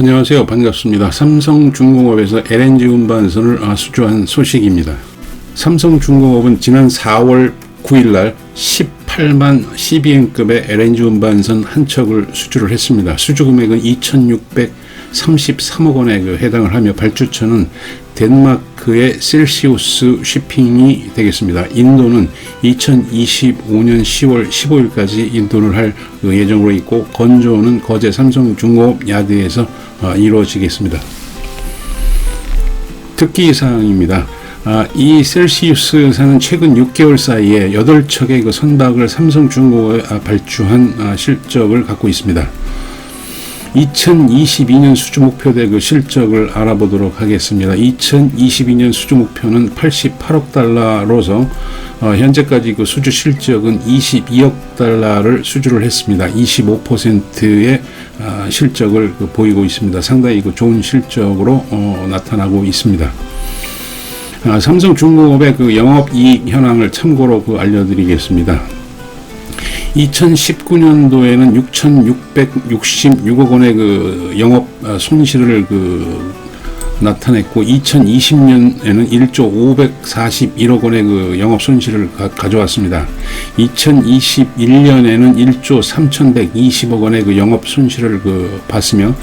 안녕하세요. 반갑습니다. 삼성중공업에서 LNG 운반선을 아, 수주한 소식입니다. 삼성중공업은 지난 4월 9일 날 18만 CBM급의 LNG 운반선 한 척을 수주를 했습니다. 수주 금액은 2,633억 원에 그 해당을 하며 발주처는 덴마크의 셀시우스 쉬핑이 되겠습니다. 인도는 2025년 10월 15일까지 인도를 할그 예정으로 있고 건조는 거제 삼성중공업 야드에서 어, 이루어지겠습니다. 특기 사항입니다. 아, 이 셀시우스사는 최근 6개월 사이에 8척의 그 선박을 삼성중공업에 아, 발주한 아, 실적을 갖고 있습니다. 2022년 수주 목표대 그 실적을 알아보도록 하겠습니다. 2022년 수주 목표는 88억 달러로서 어, 현재까지 그 수주 실적은 22억 달러를 수주를 했습니다. 25%의 아, 실적을 그 보이고 있습니다. 상당히 그 좋은 실적으로 어, 나타나고 있습니다. 아, 삼성중공업의 그 영업이익 현황을 참고로 그 알려드리겠습니다. 2019년도에는 6,666억 원의 그 영업 아, 손실을 그 나타냈고 2020년에는 1조 541억 원의 그 영업 손실을 가, 가져왔습니다. 2021년에는 1조 3,120억 원의 그 영업 손실을 그 봤으며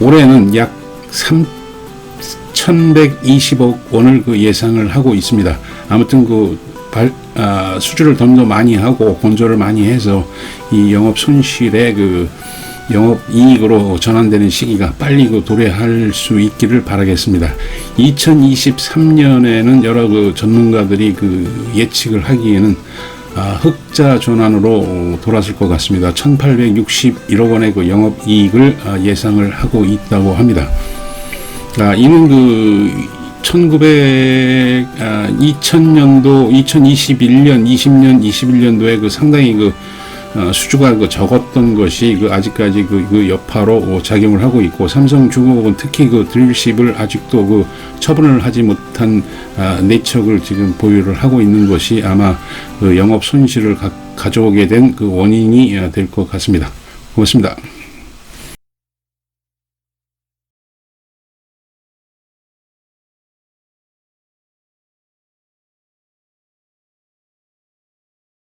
올해는 약 3, 1,120억 원을 그 예상을 하고 있습니다. 아무튼 그 발, 아, 수주를 좀더 많이 하고 건조를 많이 해서 이 영업 손실의 그 영업 이익으로 전환되는 시기가 빨리 그 도래할 수 있기를 바라겠습니다. 2023년에는 여러 그 전문가들이 그 예측을 하기에는 아, 흑자 전환으로 돌아설 것 같습니다. 1,861억 원의 그 영업 이익을 아, 예상을 하고 있다고 합니다. 아, 이는 그 1900, 아, 2000년도, 2021년, 20년, 21년도에 그 상당히 그 어, 수주가 그 적었던 것이 그 아직까지 그, 그 여파로 작용을 하고 있고 삼성중공업은 특히 그 드릴십을 아직도 그 처분을 하지 못한 아, 내척을 지금 보유를 하고 있는 것이 아마 그 영업 손실을 가, 가져오게 된 그 원인이 될 것 같습니다. 고맙습니다.